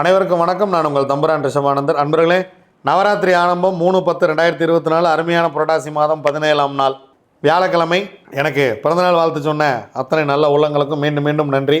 அனைவருக்கும் வணக்கம். நான் உங்கள் தம்புரான் ரிஷபானந்தர். அன்பர்களே நவராத்திரி ஆரம்பம் மூணு பத்து ரெண்டாயிரத்தி இருபத்தி நாலு அருமையான புரட்டாசி மாதம் பதினேழாம் நாள். வியாழக்கிழமை எனக்கு பிறந்தநாள் வாழ்த்து சொன்ன அத்தனை நல்ல உள்ளங்களுக்கும் மீண்டும் மீண்டும் நன்றி.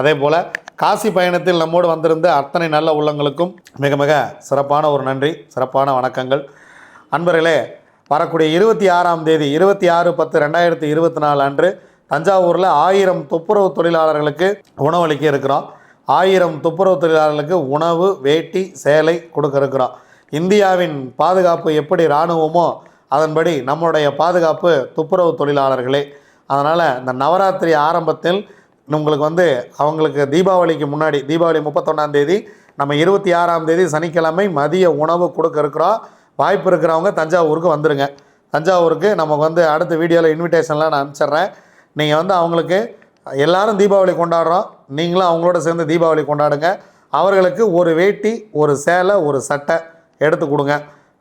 அதே போல் காசி பயணத்தில் நம்மோடு வந்திருந்த அத்தனை நல்ல உள்ளங்களுக்கும் மிக மிக சிறப்பான ஒரு நன்றி சிறப்பான வணக்கங்கள். அன்பர்களே வரக்கூடிய இருபத்தி ஆறாம் தேதி இருபத்தி ஆறு பத்து ரெண்டாயிரத்தி இருபத்தி நாலு அன்று தஞ்சாவூரில் ஆயிரம் துப்புரவு தொழிலாளர்களுக்கு உணவளிக்க இருக்கிறோம். ஆயிரம் துப்புரவு தொழிலாளர்களுக்கு உணவு வேட்டி சேலை கொடுக்க இருக்கிறோம் இந்தியாவின் பாதுகாப்பு எப்படி இராணுவமோ அதன்படி நம்மளுடைய பாதுகாப்பு துப்புரவு தொழிலாளர்களே. அதனால் இந்த நவராத்திரி ஆரம்பத்தில் உங்களுக்கு வந்து அவங்களுக்கு தீபாவளிக்கு முன்னாடி தீபாவளி முப்பத்தொன்னாம் தேதி நம்ம இருபத்தி ஆறாம் தேதி சனிக்கிழமை மதிய உணவு கொடுக்க இருக்கிறோம். வாய்ப்பு இருக்கிறவங்க தஞ்சாவூருக்கு வந்துடுங்க தஞ்சாவூருக்கு நமக்கு வந்து அடுத்த வீடியோவில் இன்விடேஷன்லாம் நான் அனுப்பிச்சிட்றேன். நீங்கள் வந்து அவங்களுக்கு எல்லாரும் தீபாவளி கொண்டாடுறோம். நீங்களும் அவங்களோட சேர்ந்து தீபாவளி கொண்டாடுங்க. அவர்களுக்கு ஒரு வேட்டி ஒரு சேலை ஒரு சட்டை எடுத்து கொடுங்க.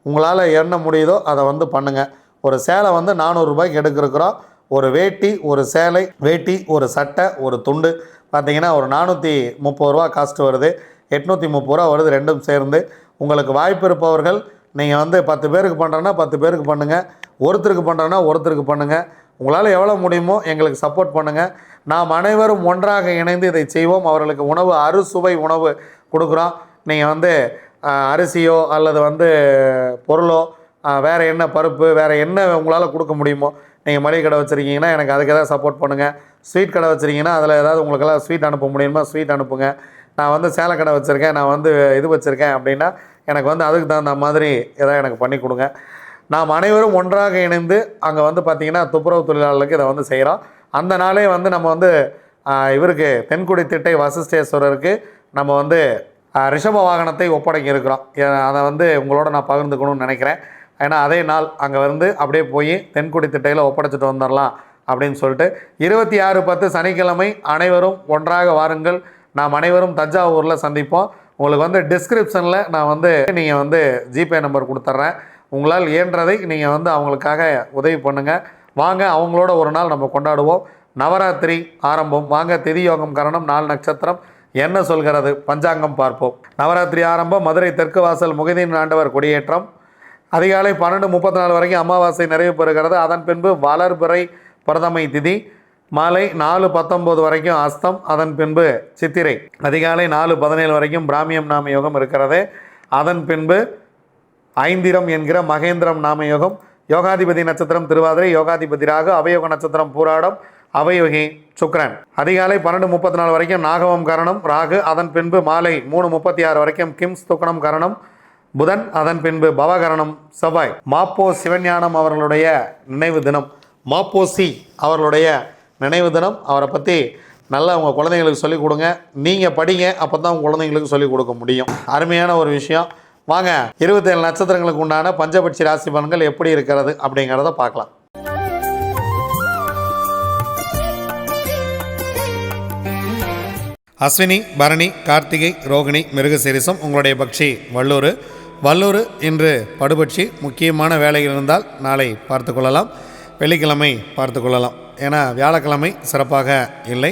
உங்களால் என்ன முடியுதோ அதை வந்து பண்ணுங்கள் ஒரு சேலை வந்து நானூறுரூபாய்க்கு எடுக்கிறோம் ஒரு வேட்டி ஒரு சேலை வேட்டி ஒரு சட்டை ஒரு துண்டு. பார்த்தீங்கன்னா ஒரு நானூற்றி முப்பது ரூபா காஸ்ட் வருது. எட்நூற்றி முப்பது ரூபா வருது ரெண்டும் சேர்ந்து. உங்களுக்கு வாய்ப்பு இருப்பவர்கள் நீங்கள் வந்து பத்து பேருக்கு பண்ணுறேன்னா பத்து பேருக்கு பண்ணுங்கள் ஒருத்தருக்கு பண்ணுறேன்னா ஒருத்தருக்கு பண்ணுங்கள் உங்களால் எவ்வளோ முடியுமோ எங்களுக்கு சப்போர்ட் பண்ணுங்கள் நாம் அனைவரும் ஒன்றாக இணைந்து இதை செய்வோம். அவர்களுக்கு உணவு அறுசுவை உணவு கொடுக்குறோம். நீங்கள் வந்து அரிசியோ அல்லது வந்து பொருளோ வேறு என்ன பருப்பு வேறு என்ன உங்களால் கொடுக்க முடியுமோ நீங்கள் மளிகை கடை வச்சுருக்கீங்கன்னா எனக்கு அதுக்கு ஏதாவது சப்போர்ட் பண்ணுங்கள் ஸ்வீட் கடை வச்சுருக்கீங்கன்னா அதில் ஏதாவது உங்களுக்கெல்லாம் ஸ்வீட் அனுப்ப முடியுமா? ஸ்வீட் அனுப்புங்க. நான் வந்து சேலை கடை வச்சுருக்கேன். நான் வந்து இது வச்சுருக்கேன் அப்படின்னா எனக்கு வந்து அதுக்கு தகுந்த மாதிரி ஏதாவது எனக்கு பண்ணி கொடுங்க. நாம் அனைவரும் ஒன்றாக இணைந்து அங்கே வந்து பார்த்திங்கன்னா துப்புரவு தொழிலாளர்களுக்கு இதை வந்து செய்கிறோம் அந்த நாளே வந்து நம்ம வந்து இவருக்கு தென்குடி திட்டை வசிஷ்டேஸ்வரருக்கு நம்ம வந்து ரிஷப வாகனத்தை ஒப்படைக்க இருக்கிறோம். அதை வந்து உங்களோட நான் பகிர்ந்துக்கணும்னு நினைக்கிறேன். ஏன்னா அதே நாள் அங்கே வந்து அப்படியே போய் தென்குடி திட்டையில் ஒப்படைச்சிட்டு வந்துடலாம் அப்படின்னு சொல்லிட்டு இருபத்தி ஆறு பத்து சனிக்கிழமை அனைவரும் ஒன்றாக வாருங்கள். நாம் அனைவரும் தஞ்சாவூரில் சந்திப்போம். உங்களுக்கு வந்து டிஸ்கிரிப்ஷனில் நான் வந்து நீங்கள் வந்து ஜிபே நம்பர் கொடுத்துட்றேன் உங்களால் இயன்றதை நீங்கள் வந்து அவங்களுக்காக உதவி பண்ணுங்கள் வாங்க அவங்களோட ஒரு நாள் நம்ம கொண்டாடுவோம். நவராத்திரி ஆரம்பம். வாங்க திதியோகம் கரணம் நாலு நட்சத்திரம். என்ன சொல்கிறது? பஞ்சாங்கம் பார்ப்போம். நவராத்திரி ஆரம்பம் மதுரை தெற்கு வாசல் முகதீன் ஆண்டவர் கொடியேற்றம். அதிகாலை பன்னெண்டு முப்பத்தி நாலு வரைக்கும் அமாவாசை நிறைவு பெறுகிறது. அதன் பின்பு வளர்பிறை பிரதமை திதி. மாலை நாலு பத்தொம்போது வரைக்கும் அஸ்தம். அதன் பின்பு சித்திரை. அதிகாலை நாலு பதினேழு வரைக்கும் பிராமியம் நாம யோகம் இருக்கிறது. அதன் பின்பு ஐந்திரம் என்கிற மகேந்திரம் நாமயோகம் யோகாதிபதி நட்சத்திரம் திருவாதிரை யோகாதிபதி ராகு அவயோக நட்சத்திரம் பூராடம் அவயோகி சுக்ரன். அதிகாலை பன்னெண்டு முப்பத்தி நாலு வரைக்கும் நாகவம் கரணம் ராகு அதன் பின்பு மாலை மூணு முப்பத்தி ஆறு வரைக்கும் கிம்ஸ் துக்கணம் கரணம் புதன் அதன் பின்பு பவகரணம் செவ்வாய். மாப்போ சிவஞானம் அவர்களுடைய நினைவு தினம். மாப்போசி அவர்களுடைய நினைவு தினம். அவரை பற்றி நல்லா உங்கள் குழந்தைங்களுக்கு சொல்லிக் கொடுங்க. நீங்கள் படிங்க அப்போ தான் உங்கள் குழந்தைங்களுக்கு சொல்லிக் கொடுக்க முடியும். அருமையான ஒரு விஷயம். வாங்க இருபத்தேழு நட்சத்திரங்களுக்கு உண்டான பஞ்சபட்சி ராசி பலன்கள் எப்படி இருக்கிறது அப்படிங்கிறத பார்க்கலாம். அஸ்வினி பரணி கார்த்திகை ரோகிணி மிருகசீரிசம் உங்களுடைய பக்ஷி வல்லூர். வல்லூர் இன்று படுபட்சி முக்கியமான வேலைகள் இருந்தால் நாளை பார்த்து கொள்ளலாம். வெள்ளிக்கிழமை பார்த்து கொள்ளலாம். ஏன்னா வியாழக்கிழமை சிறப்பாக இல்லை.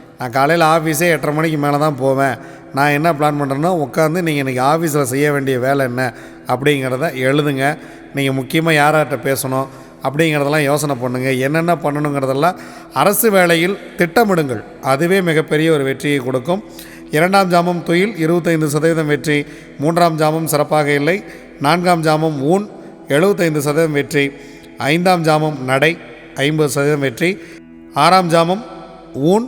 நான் காலையில் ஆஃபீஸே எட்டரை மணிக்கு மேலே தான் போவேன். நான் என்ன பிளான் பண்ணுறேன்னா உட்காந்து நீங்கள் இன்றைக்கி ஆஃபீஸில் செய்ய வேண்டிய வேலை என்ன அப்படிங்கிறத எழுதுங்க. நீங்கள் முக்கியமாக யார்கிட்ட பேசணும் அப்படிங்கிறதெல்லாம் யோசனை பண்ணுங்கள் என்னென்ன பண்ணணுங்கிறதெல்லாம் அரசு வேலையில் திட்டமிடுங்கள். அதுவே மிகப்பெரிய ஒரு வெற்றியை கொடுக்கும். இரண்டாம் ஜாமம் தொழில் இருபத்தைந்து சதவீதம் வெற்றி. மூன்றாம் ஜாமம் சிறப்பாக இல்லை. நான்காம் ஜாமம் ஊன் எழுபத்தைந்து சதவீதம் வெற்றி. ஐந்தாம் ஜாமம் நடை ஐம்பது சதவீதம் வெற்றி. ஆறாம் ஜாமம் ஊன்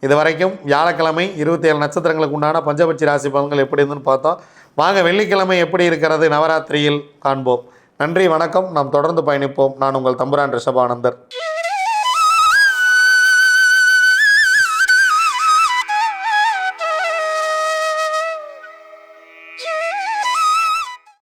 இது வரைக்கும் வியாழக்கிழமை இருபத்தி ஏழு நட்சத்திரங்களுக்கு உண்டான பஞ்சபட்சி ராசி பலன்கள் எப்படி இருந்துன்னு பார்த்தோம். வாங்க வெள்ளிக்கிழமை எப்படி இருக்கிறது நவராத்திரியில் காண்போம். நன்றி வணக்கம். நாம் தொடர்ந்து பயணிப்போம். நான் உங்கள் தம்புரான் ரிஷபானந்தர்.